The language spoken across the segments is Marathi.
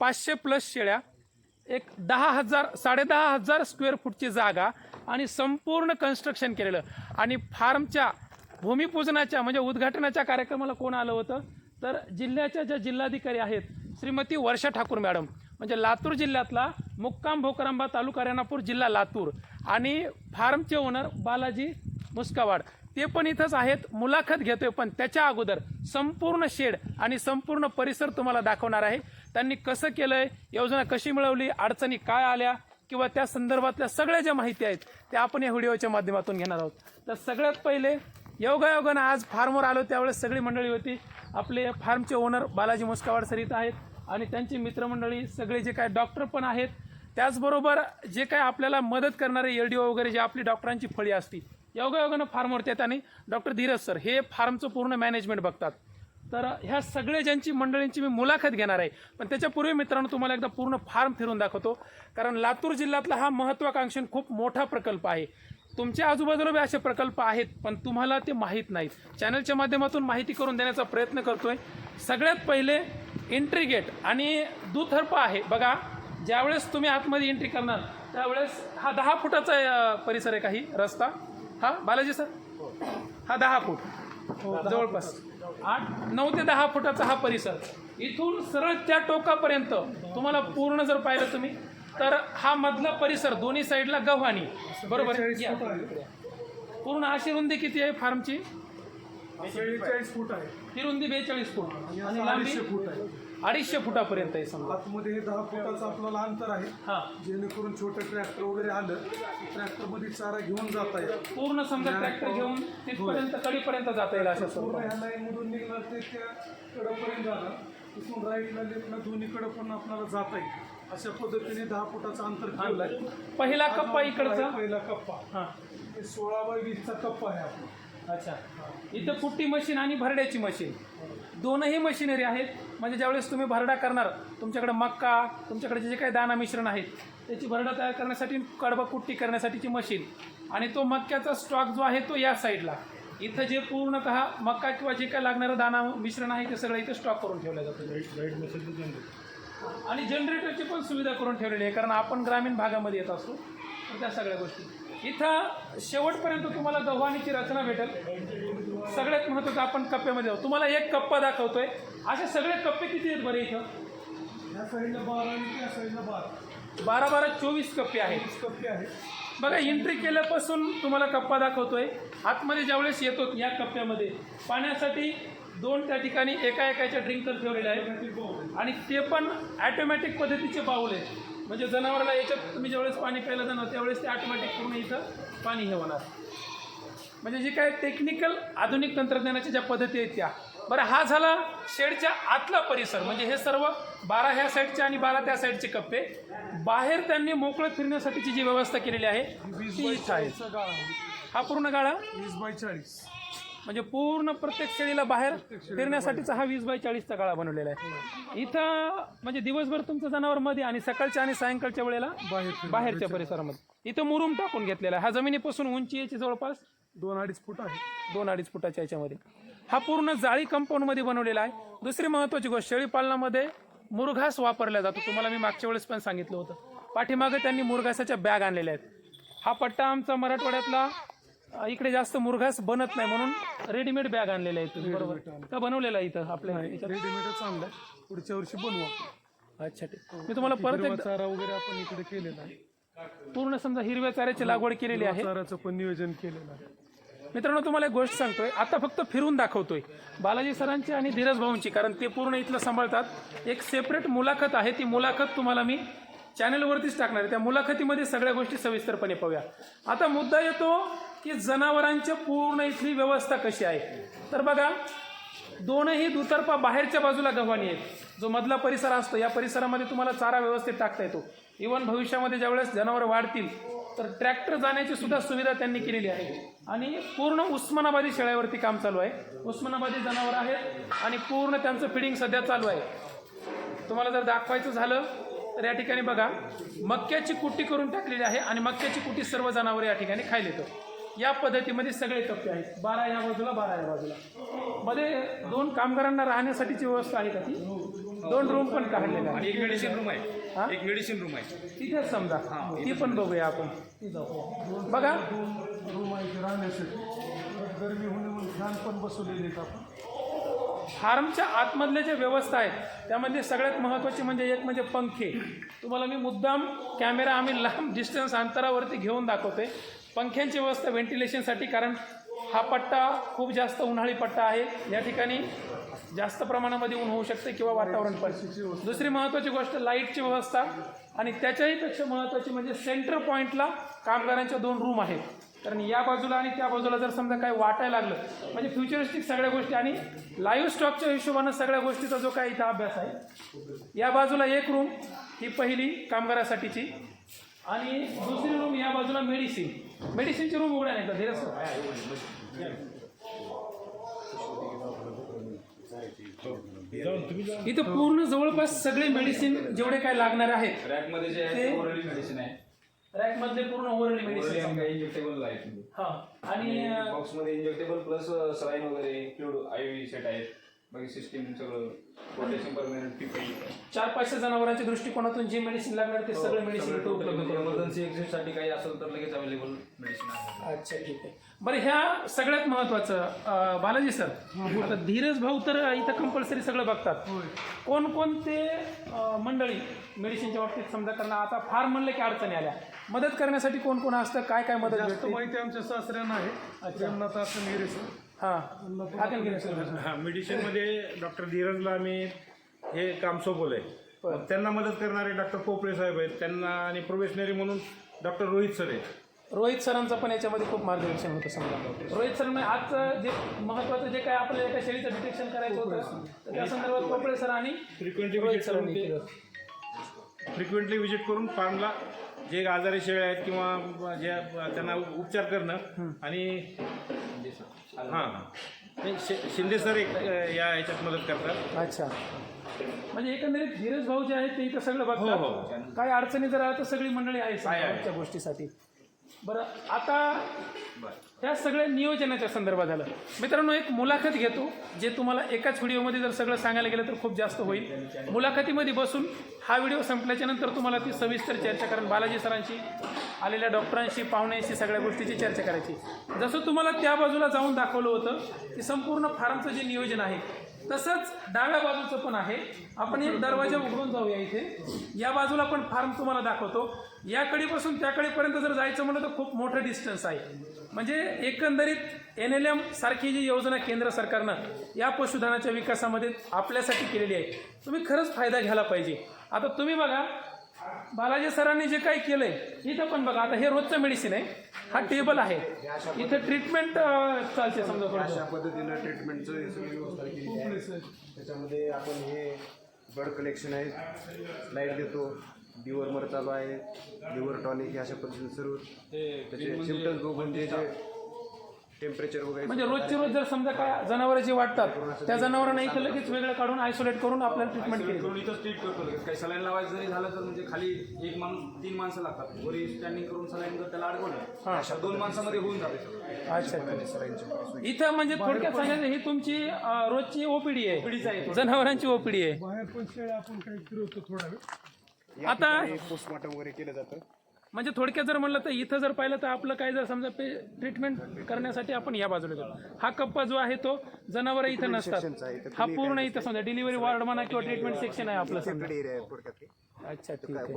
पाचशे प्लस शेळ्या एक दहा हजार साडेदहा हजार स्क्वेअर फूटची जागा आणि संपूर्ण कन्स्ट्रक्शन केलेलं. आणि फार्मच्या भूमिपूजनाच्या म्हणजे उद्घाटनाच्या कार्यक्रमाला कोण आलं होतं? तर जिल्ह्याच्या ज्या जिल्हाधिकारी आहेत श्रीमती वर्षा ठाकूर मॅडम. म्हणजे लातूर जिल्ह्यातला मुक्काम भोकरांबा तालुका रेणापूर जिल्हा लातूर. आणि फार्मचे ओनर बालाजी मुस्कावाड. ते पण इथंच आहेत. मुलाखत घेतोय पण त्याच्या अगोदर संपूर्ण शेड आणि संपूर्ण परिसर तुम्हाला दाखवणार आहे. त्यांनी कसं केलंय योजना कशी मिळवली अडचणी काय आल्या किंवा त्या संदर्भातल्या सगळ्या ज्या माहिती आहेत त्या आपण या व्हिडिओच्या माध्यमातून घेणार आहोत. तर सगळ्यात पहिले योगायोगानं आज फार्मवर आलो त्यावेळेस सगळी मंडळी होती. आपले फार्मचे ओनर बालाजी मुस्कावाड सर इथं आहेत आणि त्यांची मित्रमंडळी सगळे जे काय डॉक्टर पण आहेत. त्याचबरोबर जे काय आपल्याला मदत करणारे एल डी ओ वगैरे जे आपली डॉक्टरांची फळी असती योगायोगानं फार्मवरती आहेत आणि डॉक्टर धीरज सर हे फार्मचं पूर्ण मॅनेजमेंट बघतात. तर ह्या सगळ्या ज्यांची मंडळींची मी मुलाखत घेणार आहे पण त्याच्यापूर्वी मित्रांनो तुम्हाला एकदा पूर्ण फार्म फिरून दाखवतो. कारण लातूर जिल्ह्यातला हा महत्त्वाकांक्षी खूप मोठा प्रकल्प आहे. तुमच्या आजूबाजूला बी असे प्रकल्प आहेत पण तुम्हाला ते माहीत नाहीत. चॅनलच्या माध्यमातून माहिती करून देण्याचा प्रयत्न करतोय. सगळ्यात पहिले एंट्री गेट आणि दुथर्प आहे. बघा ज्यावेळेस तुम्ही आतमध्ये एंट्री करणार त्यावेळेस हा दहा फुटाचा परिसर आहे काही रस्ता. हा बालाजी सर? हा दहा फूट. जवळपास. आठ नऊ ते दहा फुटाचा हा परिसर. इथून सरळ त्या टोकापर्यंत तुम्हाला पूर्ण जर पाहिलं तुम्ही तर हा मधला परिसर दोन्ही साईडला गव्हाणी. बरोबर? या. पूर्ण अशी रुंदी किती आहे फार्मची? बेचाळीस फूट आहे. ही रुंदी बेचाळीस फूट. आणि लांबी? फूट आहे. अडीचशे फुटापर्यंत आहे समजा. आतमध्ये हे दहा फुटाचं आपल्याला अंतर आहे. हा. जेणेकरून छोटं ट्रॅक्टर वगैरे आलं ट्रॅक्टरमध्ये चारा घेऊन जाता येईल. पूर्ण समजा ट्रॅक्टर घेऊन तिथपर्यंत कडीपर्यंत जाता येईल अशा पूर्ण स्वरूपात ह्या लाईन मधून निघणार ते त्या कडेपर्यंत जाणार. तिथून राईटला लेफ्टला दोन्हीकडे पण आपल्याला जाता येईल. अशा पद्धतीने दहा फुटाचं अंतर ठेवलंय पहिला कप्पा इकडचा. पहिला कप्पा. हा. हे सोळा बाय वीसचा कप्पा आहे आपला. अच्छा. इथं पुट्टी मशीन आणि भरड्याची मशीन. दोनही मशिनरी आहेत. म्हणजे ज्यावेळेस तुम्ही भरडा करणार तुमच्याकडे मक्का तुमच्याकडे जे काही दाना मिश्रण आहेत त्याची भरडा तयार करण्यासाठी कडबा कुट्टी करण्यासाठीची मशीन. आणि तो मक्याचा स्टॉक जो आहे तो या साईडला. इथं जे पूर्णतः मक्का किंवा जे काही लागणारं दाना मिश्रण आहे ते सगळं इथं स्टॉक करून ठेवलं जातं. आणि जनरेटरची पण सुविधा करून ठेवलेली आहे कारण आपण ग्रामीण भागामध्ये येत असतो. तर त्या सगळ्या गोष्टी. इथं शेवटपर्यंत तुम्हाला गव्हाणीची रचना भेटेल. सगळ्यात महत्त्वाचं आपण कप्प्यामध्ये आहोत. तुम्हाला एक कप्पा दाखवतोय. असे सगळे कप्पे किती आहेत बरे इथं? बारा आणि त्या साईडला बारा. बारा बारा चोवीस कप्पे आहेत. कप्पे आहेत. बघा एंट्री केल्यापासून तुम्हाला कप्पा दाखवतोय. आतमध्ये ज्यावेळेस येतो या कप्प्यामध्ये पाण्यासाठी दोन त्या ठिकाणी एका एकाच्या ड्रिंकर ठेवलेले आहेत. आणि ते पण ॲटोमॅटिक पद्धतीचे बाऊल आहेत. म्हणजे जनावराला याच्यात तुम्ही ज्यावेळेस पाणी प्यायला जाणार त्यावेळेस ते ऑटोमॅटिक पूर्ण इथं पाणी हे होणार. म्हणजे जे काय टेक्निकल आधुनिक तंत्रज्ञानाच्या ज्या पद्धती आहेत त्या. बरं हा झाला शेडच्या आतला परिसर. म्हणजे हे सर्व बारा ह्या साईडचे आणि बारा त्या साईडचे कप्पे. बाहेर त्यांनी मोकळं फिरण्यासाठीची जी व्यवस्था केलेली आहे ती इथं गाळा आहे. हा पूर्ण गाळा? वीस बाय चाळीस. म्हणजे पूर्ण प्रत्येक शेळीला बाहेर फिरण्यासाठीचा हा वीस बाय चाळीसचा गाळा बनवलेला आहे. इथं म्हणजे दिवसभर तुमचं जनावर मध्ये आणि सकाळच्या आणि सायंकाळच्या वेळेला बाहेर. बाहेरच्या परिसरामध्ये. इथं मुरुम टाकून घेतलेला आहे. हा जमिनीपासून उंची याची जवळपास दोन अडीच फूट आहे. दोन अडीच फुटाच्या याच्यामध्ये. हा पूर्ण जाळी कंपाऊंडमध्ये बनवलेला आहे. दुसरी महत्त्वाची गोष्ट शेळी पालनामध्ये मुरघास वापरला जातो. तुम्हाला मी मागच्या वेळेस पण सांगितलं होतं. पाठीमागे त्यांनी मुरघासाच्या बॅग आणलेल्या आहेत. हा पट्टा आमचा मराठवाड्यातला इकडे जास्त मुरघास बनत नाही म्हणून रेडीमेड बॅग आणलेल्या आहेत तुम्ही बरोबर? का बनवलेला आहे इथं आपल्या याच्यात? रेडीमेड चांगला आहे पुढच्या वर्षी बनवू. अच्छा ठीक. मी तुम्हाला परत हिरवा एकदा चारा वगैरे आपण इकडे केलेला आहे. पूर्ण समजा हिरव्या चाऱ्याची लागवड केलेली आहे. चाराचं पण नियोजन केलेलं आहे. मित्रांनो तुम्हाला एक गोष्ट सांगतोय. आता फक्त फिरून दाखवतोय. बालाजी सरांची आणि धीरज भाऊंची कारण ते पूर्ण इथलं सांभाळतात. एक सेपरेट मुलाखत आहे. ती मुलाखत तुम्हाला मी चॅनलवरतीच टाकणार आहे. त्या मुलाखतीमध्ये सगळ्या गोष्टी सविस्तरपणे पाहूया. आता मुद्दा येतो की जनावरांच्या पूर्ण इथली व्यवस्था कशी आहे? तर बघा दोनही दुतर्फा बाहेरच्या बाजूला गव्हाणी आहेत. जो मधला परिसर असतो या परिसरामध्ये तुम्हाला चारा व्यवस्थित टाकता येतो. इवन भविष्यामध्ये ज्यावेळेस जनावरं वाढतील तर ट्रॅक्टर जाण्याची सुद्धा सुविधा त्यांनी केलेली आहे. आणि पूर्ण उस्मानाबादी शेळ्यावरती काम चालू आहे. उस्मानाबादी जनावर आहेत आणि पूर्ण त्यांचं फिडिंग सध्या चालू आहे. तुम्हाला जर दाखवायचं झालं तर या ठिकाणी बघा मक्याची कुट्टी करून टाकलेली आहे आणि मक्याची कुट्टी सर्व जनावर या ठिकाणी खायला येतं. या पद्धतीमध्ये सगळे कप्पे आहेत. बारा या बाजूला बारा या बाजूला. मध्ये दोन कामगारांना राहण्यासाठीची व्यवस्था आहे का ती? दोन रूम पण काढलेले आणि आहे एक मेडिसिन रूम हा? आहे एक मेडिसिन रूम आहे. तिथेच समजा. ती पण बघूया आपण. बघा. रूम आहे राहण्यासाठी. गरमी होणे म्हणून फॅन पण बसवलेले आहेत आपण. फार्मच्या आतमधल्या ज्या व्यवस्था आहेत त्यामध्ये सगळ्यात महत्त्वाची म्हणजे एक म्हणजे पंखे. तुम्हाला मी मुद्दाम कॅमेरा आम्ही लांब डिस्टन्स अंतरावरती घेऊन दाखवते. पंख्यांची व्यवस्था व्हेंटिलेशनसाठी कारण हा पट्टा खूप जास्त उन्हाळी पट्टा आहे. या ठिकाणी जास्त प्रमाणामध्ये ऊन होऊ शकते किंवा वातावरण पण. दुसरी महत्त्वाची गोष्ट लाईटची व्यवस्था. आणि त्याच्याही पेक्षा महत्त्वाची म्हणजे सेंटर पॉईंटला कामगारांच्या दोन रूम आहेत. कारण या बाजूला आणि त्या बाजूला जर समजा काही वाटायला लागलं म्हणजे फ्युचरिस्टिक सगळ्या गोष्टी आणि लाईव्ह स्टॉकच्या हिशोबानं सगळ्या गोष्टीचा जो काही इथं अभ्यास आहे या बाजूला एक रूम ही पहिली कामगारासाठीची आणि दुसरी रूम या बाजूला मेडिसिन मेडिसिनची रूम उघड्या नाही का धीरज सर इथं पूर्ण जवळपास सगळे मेडिसिन जेवढे काय लागणारे आहेत ते- रॅक मधले पूर्ण ओव्हरऑल ओरली मेडिसिन इंजेक्टेबल आहे. हा आणि अं, बॉक्समध्ये इंजेक्टेबल प्लस सलाईन वगैरे फ्लूड सेट आहेत. बाकी सिस्टीम सगळं परमनंट पीपी चार पाचशे जनावरांच्या दृष्टिकोनातून जे मेडिसिन लागणार ते सगळे मेडिसिन इथं उपलब्ध करून. इमर्जन्सी एक्झिटसाठी काही असेल तर लगेच अवेलेबल मेडिसिन आहे. अच्छा ठीक आहे. बरं ह्या सगळ्यात महत्वाचं अं, बालाजी सर आता धीरज भाऊ तर इथं कंपल्सरी सगळं बघतात. कोणकोणते अं, मंडळी मेडिसिनच्या बाबतीत समजा कारण आता फार म्हणलं की अडचणी आल्या. मदत करण्यासाठी कोण कोण असतं? काय काय मदत जास्त भेटते? माहिती आमच्या सासऱ्यांना आहे. जन्नत असं निरे सर हां. हाकल केलं सर हा मेडिसिनमध्ये डॉक्टर धीरजला आम्ही हे काम सोपवलंय बरं. मग त्यांना मदत करणारे डॉक्टर पोपळे साहेब आहेत. त्यांना आणि प्रोबेशनरी म्हणून डॉक्टर रोहित सर आहेत. रोहित सरांचं पण याच्यामध्ये खूप मार्गदर्शन होतं समजा. रोहित सर म्हणजे आजचं जे महत्वाचं जे काय आपल्याला एका शेळीचं डिटेक्शन करायचं होतं तर त्या संदर्भात कोपळे सर आणि फ्रिक्वेंटली रोहित विजिट करून सरांनी ते केलं. फ्रिक्वेंटली विजिट करून फार्मला जे आजारी शेळे आहेत किंवा जे त्यांना उपचार करणं आणि हां. नाही, शि- शिंदे सर एक या ह्याच्यात मदत करतात. अच्छा. म्हणजे एकंदरीत धीरज भाऊ जे आहेत ते इथं सगळं हो, बघतात. हो. काय अडचणी जर आल्या तर सगळी मंडळी आहे आहे, आहे. त्या गोष्टीसाठी. बरं आता ह्या सगळ्या नियोजनाच्या संदर्भात झालं. मित्रांनो एक मुलाखत घेतो जे तुम्हाला एकाच व्हिडिओमध्ये जर सगळं सांगायला गेलं तर खूप जास्त होईल. मुलाखतीमध्ये बसून हा व्हिडिओ संपल्याच्या नंतर तुम्हाला ती सविस्तर चर्चा कारण बालाजी सरांशी आलेल्या डॉक्टरांशी पाहुण्यांशी सगळ्या गोष्टीची चर्चा करायची. जसं तुम्हाला त्या बाजूला जाऊन दाखवलं होतं की संपूर्ण फार्मचं जे नियोजन आहे तसंच डाव्या बाजूचं पण आहे. आपण एक दरवाजा उघडून जाऊया इथे. या बाजूला पण फार्म तुम्हाला दाखवतो. याकडेपासून त्याकडेपर्यंत जर जायचं म्हणलं तर खूप मोठं डिस्टन्स आहे. म्हणजे एकंदरीत एन एल एम सारखी जी योजना केंद्र सरकारनं या पशुधनाच्या विकासामध्ये आपल्यासाठी केलेली आहे. तुम्ही खरंच फायदा घ्यायला पाहिजे. आता तुम्ही बघा बालाजी सरांनी जे काही केलंय इथं पण बघा आता हे रोजचं मेडिसिन आहे. हा टेबल आहे. इथं ट्रीटमेंट चालते समजा. अशा पद्धतीनं ट्रीटमेंटचं हे सगळी व्यवस्था केलेली आहे. त्याच्यामध्ये आपण हे ब्लड कलेक्शन आहे. लाइट देतो. डिवरमर चालू आहे. लिव्हर टॉनिक हे अशा पद्धतीने सर्व. त्याचे सिमटम्स बघून जे जे टेम्परेचर वगैरे म्हणजे रोजची रोज जर समजा काय जनावरं जे वाटतात त्या जनावरांना इथं लगेच वेगळं काढून आयसोलेट करून आपल्याला ट्रीटमेंट केली. करून इथं ट्रीट करतो लगेच. काही सलाईन लावायचं जरी झालं तर म्हणजे खाली एक माणूस तीन माणसं लागतात. वरी स्टँडिंग करून सलाईन जर त्याला अडकवलं अशा दोन माणसामध्ये होऊन जाते सगळं. अच्छा इथं म्हणजे थोडक्यात सांगायचं ही तुमची अं, रोजची ओपीडी आहे. जनावरांची ओपीडी आहे. बाहेर पण शेळ्या आपण काही फिरवतो थोडा वेळ. आता पोस्टमॉर्टम वगैरे केलं जातं. म्हणजे थोडक्यात जर म्हणलं तर इथं जर पाहिलं तर आपलं काय जर समजा पे ट्रीटमेंट करण्यासाठी आपण या बाजूला जातो हा कप्पा जो आहे तो जनावर इथं नसतात. हा पूर्ण इथं समजा डिलिव्हरी वॉर्ड म्हणा किंवा ट्रीटमेंट सेक्शन आहे आपलं समजा. अच्छा ठीक काय आहे.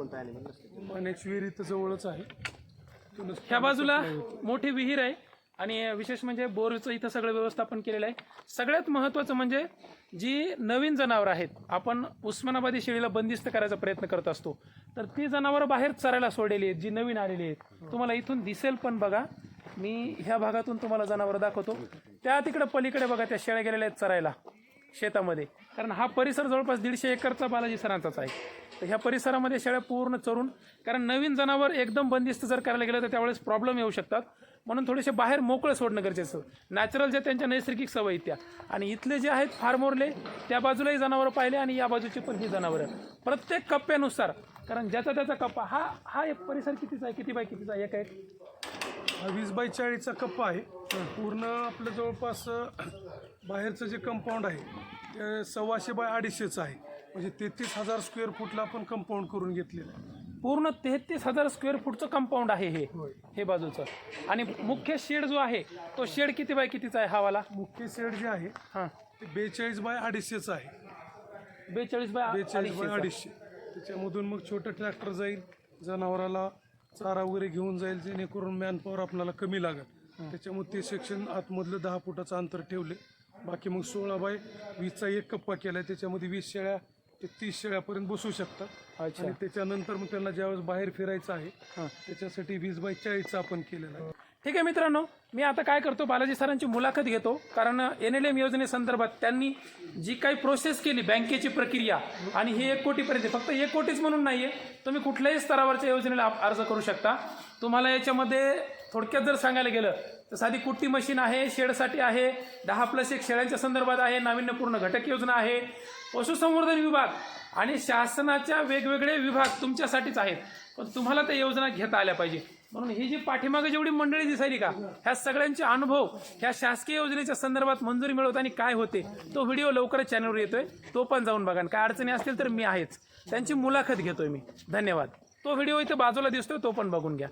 विहीर इथं जवळच आहे. ह्या बाजूला मोठी विहीर आहे. आणि विशेष म्हणजे बोरचं इथं सगळं व्यवस्थापन केलेलं आहे. सगळ्यात महत्त्वाचं म्हणजे जी नवीन जनावरं आहेत आपण उस्मानाबादी शेळीला बंदिस्त करायचा प्रयत्न करत असतो. तर ती जनावरं बाहेर चरायला सोडलेली आहेत जी नवीन आलेली आहेत. तुम्हाला इथून दिसेल पण बघा मी ह्या भागातून तुम्हाला जनावरं दाखवतो. त्या तिकडे पलीकडे बघा त्या शेळ्या गेलेल्या आहेत चरायला. शेतामध्ये. कारण हा परिसर जवळपास दीडशे एकरचा बालाजी सरांचाच आहे. तर ह्या परिसरामध्ये शेळ्या पूर्ण चरून कारण नवीन जनावर एकदम बंदिस्त जर करायला गेलं तर त्यावेळेस प्रॉब्लेम येऊ शकतात. म्हणून थोडेसे बाहेर मोकळं सोडणं गरजेचं. नॅचरल ज्या त्यांच्या नैसर्गिक सवयी त्या. आणि इथले जे आहेत फार्मोरले त्या बाजूलाही जनावरं पाहिले आणि या बाजूची पण ही जनावरं. प्रत्येक कप्प्यानुसार कारण ज्याचा त्याचा कप्पा हा हा एक परिसर कितीचा आहे? किती बाय कितीचा आहे? एक. वीस बाय चाळीसचा कप्पा आहे. पूर्ण आपलं जवळपास बाहेरचं जे कंपाऊंड आहे ते सव्वाशे बाय अडीचशेचं आहे. म्हणजे तेहतीस हजार स्क्वेअर फूटला आपण कंपाऊंड करून घेतलेलं आहे. पूर्ण तेहतीस हजार स्क्वेअर फूटचं कंपाऊंड आहे हे. हे बाजूचं. आणि मुख्य शेड जो आहे तो शेड किती बाय कितीचा आहे हा वाला मुख्य सेट जे आहे हां. ते बेचाळीस बाय अडीचशेचं आहे. बेचाळीस बाय बेचाळीस बाय अडीचशे अडीचशे. त्याच्यामधून मग छोटं ट्रॅक्टर जाईल जनावराला चारा वगैरे घेऊन जाईल जेणेकरून मॅनपॉवर आपल्याला कमी लागेल. त्याच्यामुळे ते सेक्शन आतमधलं दहा फुटाचं अंतर ठेवले. बाकी मग सोळा बाय वीसचा एक कप्पा केलाय त्याच्यामध्ये वीस शेळ्या ते तीस शेळ्यापर्यंत बसू शकतात. आणि त्याच्यानंतर मग त्यांना ज्यावेळेस बाहेर फिरायचं आहे त्याच्यासाठी वीस बाय चाळीसचा आपण केलेला आहे. ठीक आहे मित्रांनो मी आता काय करतो बालाजी सरांची मुलाखत घेतो. कारण एन एल एम योजनेसंदर्भात त्यांनी जी काही प्रोसेस केली बँकेची प्रक्रिया आणि ही एक कोटीपर्यंत आहे. फक्त एक कोटीच म्हणून नाही आहे तुम्ही कुठल्याही स्तरावरच्या योजनेला अर्ज करू शकता. तुम्हाला याच्यामध्ये थोडक्यात जर सांगायला गेलं तर साधी कुट्टी मशीन आहे शेडसाठी आहे दहा प्लस एक शेळ्यांच्या संदर्भात आहे नाविन्यपूर्ण घटक योजना आहे पशुसंवर्धन विभाग आणि शासनाच्या वेगवेगळे विभाग तुमच्यासाठीच आहेत. पण तुम्हाला त्या योजना घेता आल्या पाहिजे. म्हणून ही जी पाठीमागे जेवढी मंडळी दिसायली का ह्या सगळ्यांचे अनुभव ह्या शासकीय योजनेच्या संदर्भात मंजुरी मिळवताना काय होते तो व्हिडिओ लवकरच चॅनलवर येतोय. तो पण जाऊन बघा आणि काय अडचणी असतील तर मी आहेच. त्यांची मुलाखत घेतोय मी. धन्यवाद. तो व्हिडिओ इथे बाजूला दिसतोय तो पण बघून घ्या.